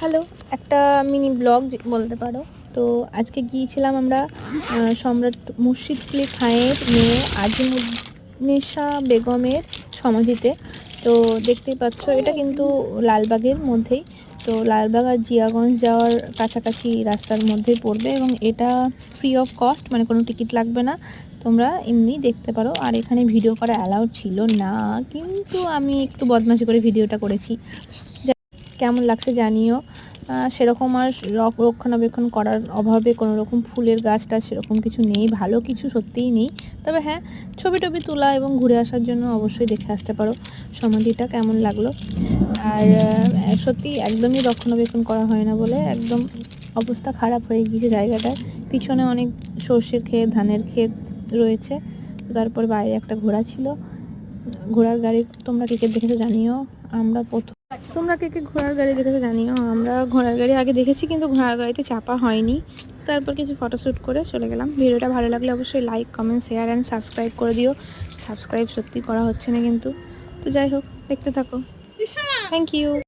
Hello, একটা mini blog বলতে পারো। তো আজকে গিয়েছিলাম আমরা সম্রাট মুর্শিদকুলি খাঁয়ের মেয়ে আজিমুন্নেশা বেগমের সমাধিতে। তো দেখতেই পাচ্ছ, এটা কিন্তু লালবাগের মধ্যেই। তো লালবাগ আর জিয়াগঞ্জ যাওয়ার কাছাকাছি রাস্তার মধ্যেই পড়বে এবং এটা ফ্রি অফ কস্ট মানে কোনো টিকিট লাগবে না। তোমরা এমনি দেখতে পারো। আর এখানে ভিডিও করা অ্যালাউড ছিল না, কিন্তু আমি একটু বদমাশি করে ভিডিওটা করেছি। কেমন লাগছে জানিও। সেরকম আর রক্ষণাবেক্ষণ করার অভাবে কোনো রকম ফুলের গাছটা সেরকম কিছু নেই, ভালো কিছু সত্যিই নেই। তবে হ্যাঁ ছবি টবি তোলা এবং ঘুরে আসার জন্য অবশ্যই দেখে আসতে পারো। সমাধিটা কেমন লাগল? আর সত্যি একদমই রক্ষণাবেক্ষণ করা হয় না বলে একদম অবস্থা খারাপ হয়ে গিয়েছে জায়গাটার। পিছনে অনেক সর্ষের ক্ষেত, ধানের ক্ষেত রয়েছে। তারপর বাইরে একটা ঘোড়া ছিল। ঘোড়ার গাড়ি তোমরা কে কে দেখেছ জানিও। আমরা প্রথম তোমরা কেকে কে ঘোড়ার গাড়ি দেখেছ জানিও। আমরা ঘোড়ার গাড়ি আগে দেখেছি কিন্তু ঘোড়ার গাড়িতে চাপা হয়নি। তারপর কিছু ফটোশ্যুট করে চলে গেলাম। ভিডিওটা ভালো লাগলে অবশ্যই like comment share and subscribe করে দিও। সাবস্ক্রাইব সত্যি করা হচ্ছে না কিন্তু। তো যাই হোক দেখতে থাকো। Thank you